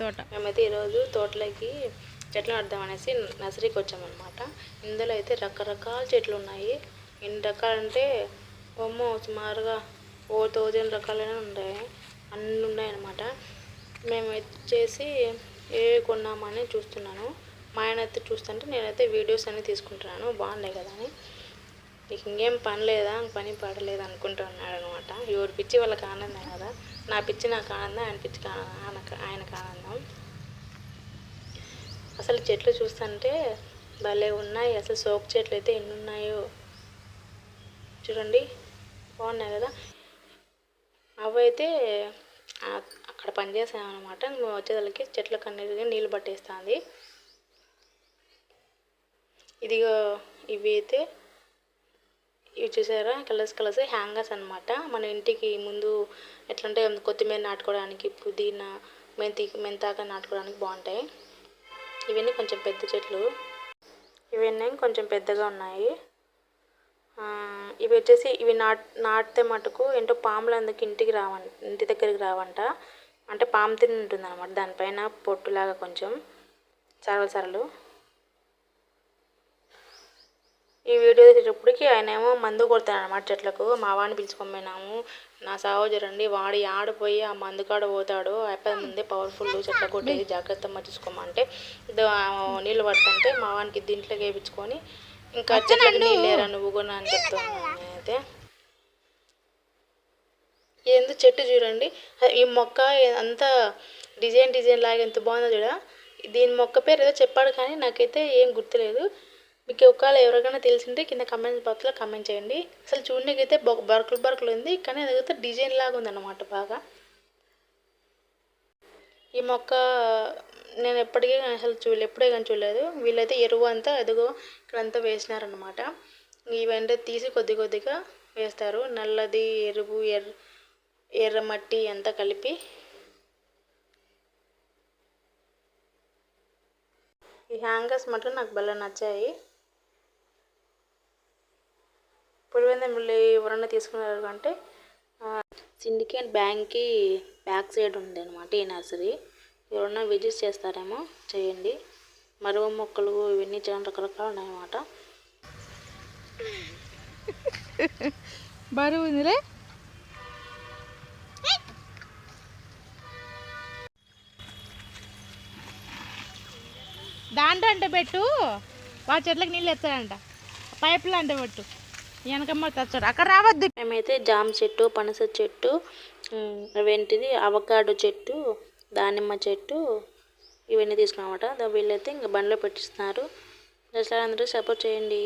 తోట. మేమైతే ఈరోజు తోటలోకి చెట్లు నాటుదాం అనేసి నర్సరీకి వచ్చామన్నమాట. ఇందులో అయితే రకరకాల చెట్లు ఉన్నాయి. ఎన్ని రకాలంటే బొమ్మ సుమారుగా ఓ థౌజండ్ రకాలైన ఉన్నాయి అన్నీ ఉన్నాయన్నమాట. మేము వచ్చేసి ఏ కొన్నామని చూస్తున్నాను. మా ఆయన అయితే చూస్తుంటే నేనైతే వీడియోస్ అన్నీ తీసుకుంటున్నాను. బాగున్నాయి కదా అని. నీకు ఇంకేం పని లేదా? పని పడలేదు అనుకుంటున్నాడు అనమాట ఎవరి పిచ్చి వాళ్ళకి ఆనందం కదా? నా పిచ్చి నాకు ఆనందం ఆయన పిచ్చి ఆయన ఆయనకు ఆనందం. అసలు చెట్లు చూస్తుంటే భలే ఉన్నాయి. అసలు సోకు చెట్లు అయితే ఎన్ని ఉన్నాయో. చూడండి బాగున్నాయి కదా? అవైతే అక్కడ పనిచేసామన్నమాట మేము వచ్చేదానికి చెట్లకు అన్నిటికీ నీళ్ళు పట్టేస్తుంది. ఇదిగో ఇవి అయితే ఇవి చూసారా? కలర్స్ కలర్స్ హ్యాంగర్స్ అనమాట మన ఇంటికి ముందు ఎట్లంటే కొత్తిమీర నాటుకోవడానికి పుదీనా మెంతి మెంతాక నాటుకోవడానికి బాగుంటాయి. ఇవన్నీ కొంచెం పెద్ద చెట్లు. ఇవన్నీ కొంచెం పెద్దగా ఉన్నాయి. ఇవి వచ్చేసి ఇవి నాట్ నాటితే మటుకు ఏంటో పాములు అందుకు ఇంటికి రావంట ఇంటి దగ్గరికి రావంట. అంటే పాము తిని ఉంటుంది అనమాట దానిపైన పొట్టులాగా కొంచెం సరళ సరలు ఈ వీడియో తీసేటప్పటికి ఆయన ఏమో మందు కొడతాడు అనమాట చెట్లకు. మా వాడిని పిలుచుకోమైనాము నా సహోదరుండి వాడి ఆడిపోయి ఆ మందు కాడ పోతాడు. అయిపోయి ముందే పవర్ఫుల్ చెట్ల కొట్టేది. జాగ్రత్త మర్చుకోమంటే దో- ఆ నీళ్ళు పడుతుంటే మా వానికి దీంట్లోకి వేయించుకొని ఇంకా చెట్లకు నీళ్ళు లేరా నువ్వు కూడా అని చెప్తాను. నేనైతే ఏందో చెట్టు చూడండి. ఈ మొక్క అంతా డిజైన్ డిజైన్ లాగా ఎంత బాగుందో చూడ. దీని మొక్క పేరు ఏదో చెప్పాడు కానీ నాకైతే ఏం గుర్తులేదు. మీకు ఒకవేళ ఎవరికైనా తెలిసింటే కింద కమెంట్ బాక్స్లో కమెంట్ చేయండి. అసలు చూడడానికైతే బొ- బరకలు బరకలు ఉంది కానీ అదైతే డిజైన్ లాగా ఉందన్నమాట బాగా. ఈ మొక్క నేను ఎప్పటికీ అసలు చూడలే ఎప్పుడే కానీ చూడలేదు. వీళ్ళైతే ఎరువు అంతా ఎదుగో ఇక్కడంతా వేసినారనమాట ఇవంటే తీసి కొద్ది కొద్దిగా వేస్తారు. నల్లది ఎరువు ఎర్ర ఎర్ర మట్టి అంతా కలిపి. ఈ హ్యాంగర్స్ మాత్రం నాకు భలే నచ్చాయి. పులివెందుల మళ్ళీ ఎవరన్నా తీసుకున్నారు అంటే సిండికేట్ బ్యాంక్కి బ్యాక్ సైడ్ ఉంది అనమాట ఈ నర్సరీ. ఎవరన్నా విజిట్ చేస్తారేమో చేయండి. మరువ మొక్కలు ఇవన్నీ చాలా రకరకాలు ఉన్నాయన్నమాట. బరువు ఉందిలే. దాంట్లో అంటే పెట్టు. వాళ్ళ చెట్లకు నీళ్ళు ఎత్తాడంట. పైపులు అంటే పెట్టు. వెనకమ్మ తెచ్చాడు అక్కడ రావద్దు. మేమైతే జామ చెట్టు పనస చెట్టు అవేంటిది అవకాడో చెట్టు దానిమ్మ చెట్టు ఇవన్నీ తీసుకున్నామన్నమాట. వీళ్ళైతే ఇంకా బండ్లో పెట్టిస్తున్నారు. దసరా అందరూ సపోర్ట్ చేయండి.